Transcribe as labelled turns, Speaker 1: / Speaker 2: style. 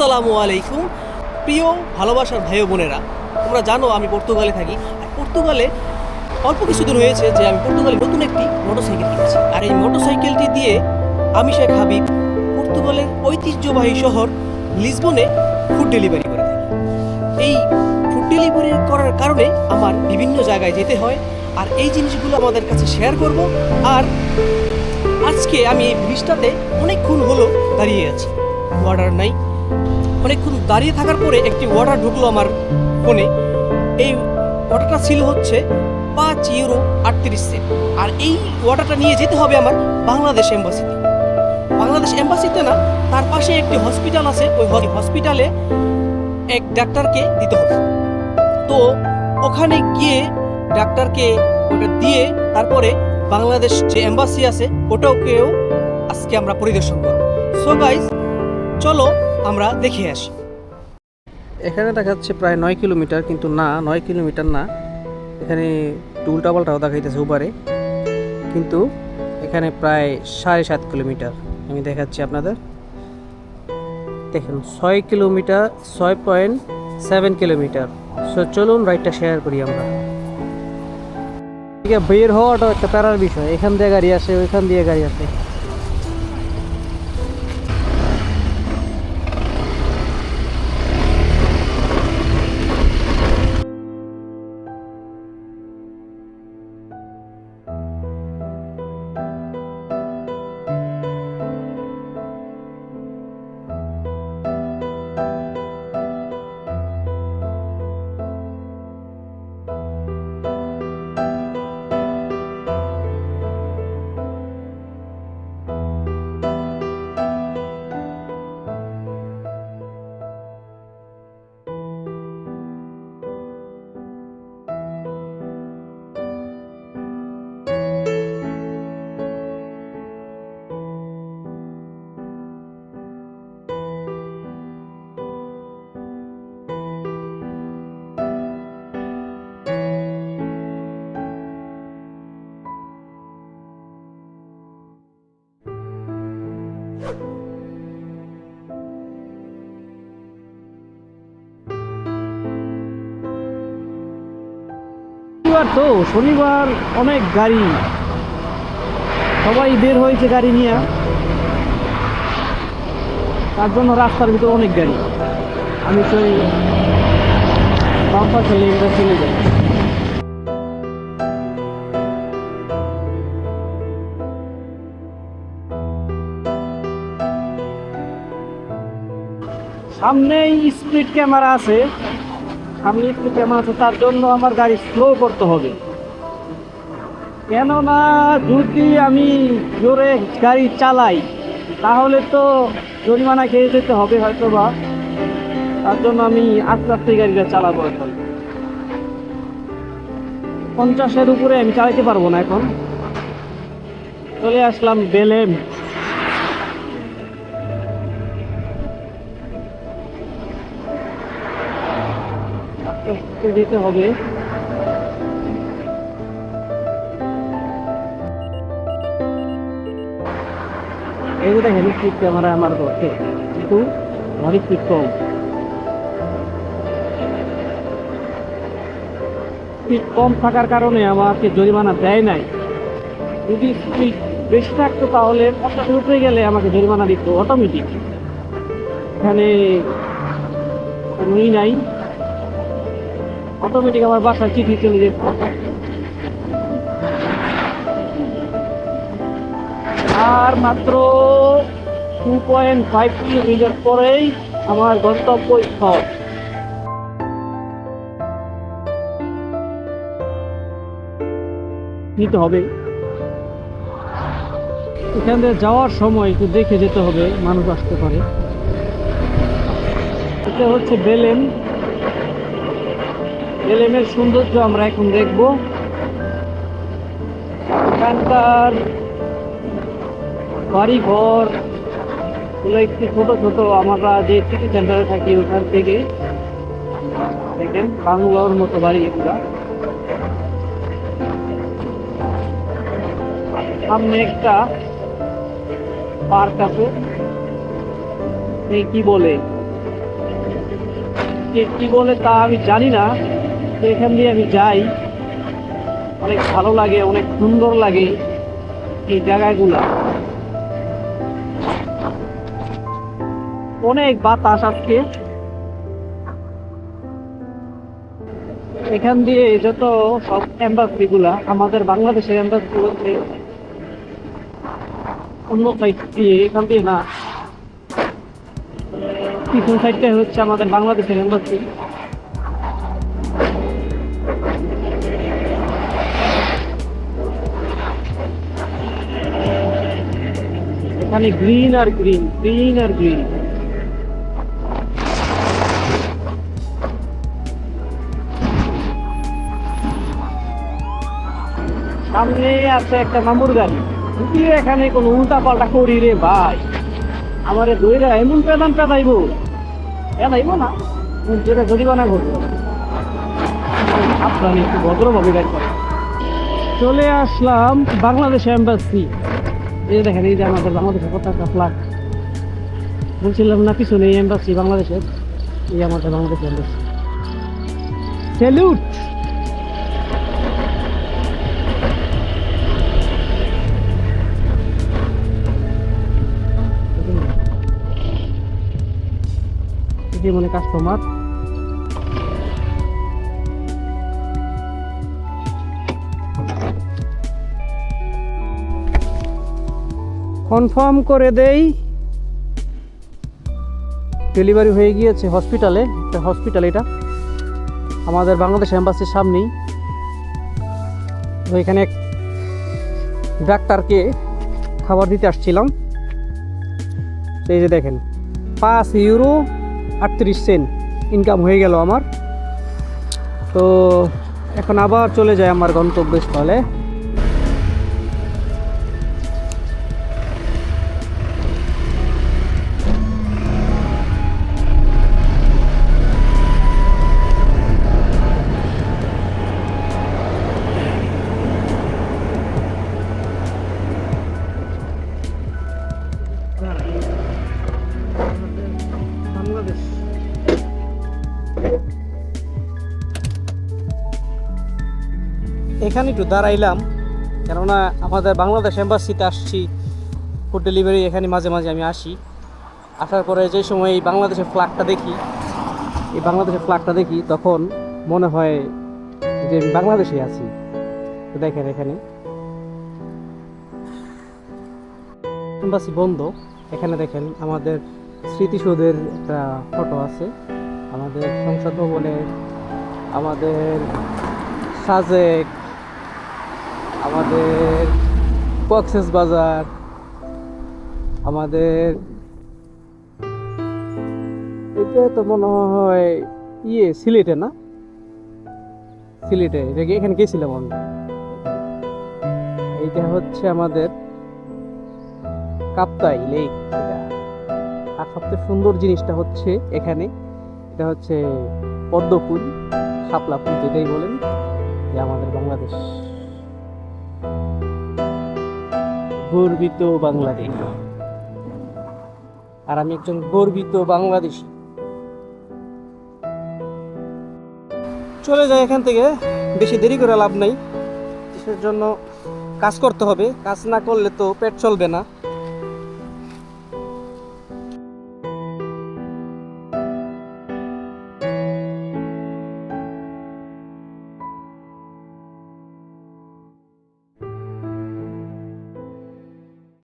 Speaker 1: আসসালামু আলাইকুম, প্রিয় ভালোবাসার ভাই বোনেরা। তোমরা জানো আমি পর্তুগালে থাকি। আর পর্তুগালে অল্প কিছুদিন হয়েছে যে আমি পর্তুগালে নতুন একটি মোটরসাইকেল কিনেছি। আর এই মোটরসাইকেলটি দিয়ে আমি শেখ হাবিব পর্তুগালের ঐতিহ্যবাহী শহর লিসবনে ফুড ডেলিভারি করে থাকি। এই ফুড ডেলিভারি করার কারণে আমার বিভিন্ন জায়গায় যেতে হয়। আর এই জিনিসগুলো আমাদের কাছে শেয়ার করব। আর আজকে আমি এই ব্রিজটাতে অনেকক্ষণ হলো দাঁড়িয়ে আছি। অর্ডার নাই। অনেকক্ষণ দাঁড়িয়ে থাকার পরে একটি ওয়াটার ঢুকলো আমার ফোনে। এই ওয়াটারটা ছিল হচ্ছে পাঁচ ইউরো আটত্রিশ সেন্ট আর এই ওয়াটারটা নিয়ে যেতে হবে আমার বাংলাদেশ এম্বাসিতে বাংলাদেশ এম্বাসিতে না, তার পাশে একটি হসপিটাল আছে, ওই হসপিটালে এক ডাক্তারকে দিতে হবে। তো ওখানে গিয়ে ডাক্তারকে ওটা দিয়ে তারপরে বাংলাদেশ যে এম্বাসি আছে ওটাও ওটাকেও আজকে আমরা পরিদর্শন করব। সো গাইজ চলো আমরা দেখে আসি। এখানে দেখা যাচ্ছে প্রায় নয় কিলোমিটার, কিন্তু না, নয় কিলোমিটার না। এখানে উল্টা পাল্টাও দেখাইতেছে উপারে। কিন্তু এখানে প্রায় সাড়ে সাত কিলোমিটার। আমি দেখাচ্ছি আপনাদের। দেখুন, ছয় কিলোমিটার, ছয় পয়েন্ট সেভেন কিলোমিটার। সো চলুন রাইডটা শেয়ার করি আমরা। বের হওয়াটা একটা প্যারার বিষয়। এখান দিয়ে গাড়ি আসে, ওইখান দিয়ে গাড়ি আসে। শনিবার তো, শনিবার অনেক গাড়ি। সবাই বের হয়েছে গাড়ি নিয়ে। তার জন্য রাস্তার ভিতরে অনেক গাড়ি। আমি সেই বাম পাশে লেনটা চলে যাই সামনেই স্পিড ক্যামেরা আছে। সামনে স্পিড ক্যামেরা আছে তার জন্য আমার গাড়ি স্লো করতে হবে। কেননা যদি আমি জোরে গাড়ি চালাই, তাহলে তো জরিমানা খেয়ে যেতে হবে হয়তো বা তার জন্য আমি আস্তে আস্তে গাড়িটা চালাবো এখন। পঞ্চাশের উপরে আমি চালাতে পারব না এখন। চলে আসলাম বেলেম। আস্তে যেতে হবে। এগুলো স্পিড ক্যামেরা আমার করছে কিন্তু ভারী স্পিড কম। স্পিড কম থাকার কারণে আমাকে জরিমানা দেয় নাই। যদি স্পিড বেশি থাকতো তাহলে পঞ্চাশের উপরে গেলে আমাকে জরিমানা দিত অটোমেটিক এখানে নাই। অটোমেটিক আমার বাসায় চিঠি চলে যেত আর মাত্র টু পয়েন্ট ফাইভ কিলোমিটার পরেই আমার গন্তব্য স্থল নিতে হবে। এখান থেকে যাওয়ার সময় একটু দেখে যেতে হবে, মানুষ আসতে পারে। এটা হচ্ছে বেলেম। বেলেমের সৌন্দর্য আমরা এখন দেখব। এখানকার বাড়ি ঘরগুলো একটু ছোট ছোট, আমরা যে সিটি সেন্টারে থাকি ওখান থেকে। দেখেন, বাংলোর মতো বাড়ি এগুলা। সামনে একটা পার্ক আছে। কি বলে? কি বলে তা আমি জানি না। তো এখান দিয়ে আমি যাই। অনেক ভালো লাগে, অনেক সুন্দর লাগে এই জায়গাগুলা। অনেক বাতাস আজকে। এখান দিয়ে যত সব এম্বাসি গুলা, আমাদের বাংলাদেশের এম্বাসি গুলোতে অন্য সাইড দিয়ে, এখান দিয়ে না। পিছন সাইডটা হচ্ছে আমাদের বাংলাদেশের এম্বাসি এখানে গ্রিন আর গ্রিন গ্রিন আর গ্রিন সামনে আছে একটা মামুর গাড়ি। এখানে কোনো উল্টা পাল্টা করি রে ভাই, আমারে দইরা এমন পেদান পেদাইব। পেদাইব না যেটা জরিমানা করব। আপনার একটু ভদ্রভাবে গাড়ি চলে আসলাম বাংলাদেশ এম্বাসি। এই দেখেন, এই যে আমাদের বাংলাদেশের পতাকা ফ্লাগ বলছিলাম না, পিছনে এই এম্বাসি বাংলাদেশের। এই আমাদের বাংলাদেশ এম্বাসি স্যালুট এটি মানে কাস্টমার। কনফার্ম করে দেই। ডেলিভারি হয়ে গিয়েছে হসপিটালে, একটা হসপিটাল এটা। আমাদের বাংলাদেশ এম্বাসির সামনেই। তো এখানে ডাক্তারকে খাবার দিতে আসছিলাম। তো এই যে দেখেন, পাঁচ ইউরো আটত্রিশ সেন্ট ইনকাম হয়ে গেল আমার। তো এখন আবার চলে যায় আমার গন্তব্যস্থলে। এখানে একটু দাঁড়াইলাম, কেননা আমাদের বাংলাদেশ এম্বাসিতে আসছি ফুড ডেলিভারি এখানে মাঝে মাঝে আমি আসি। আসার পরে যে সময় এই বাংলাদেশের ফ্ল্যাগটা দেখি, এই বাংলাদেশের ফ্ল্যাগটা দেখি, তখন মনে হয় যে আমি বাংলাদেশে আছি। দেখেন এখানে। এম্বাসি বন্ধ। এখানে দেখেন আমাদের স্মৃতিসৌধের একটা ফটো আছে। আমাদের সংসদ ভবনে আমাদের সাজেক আমাদের কক্সেস বাজার, আমাদের এটা তো মনে হয় ইয়ে সিলেটে না? সিলেটে, এটা কি এখানে গেছিলাম আমি? এইটা হচ্ছে আমাদের কাপ্তাই লেক, এটা। আর সবচেয়ে সুন্দর জিনিসটা হচ্ছে এখানে, এটা হচ্ছে পদ্ম ফুল শাপলা ফুল যেটাই বলেন, যে আমাদের বাংলাদেশ। গর্বিত বাংলাদেশ। আর আমি একজন গর্বিত বাংলাদেশি। চলে যায় এখান থেকে, বেশি দেরি করে লাভ নেই। কিসের জন্য কাজ করতে হবে? কাজ না করলে তো পেট চলবে না।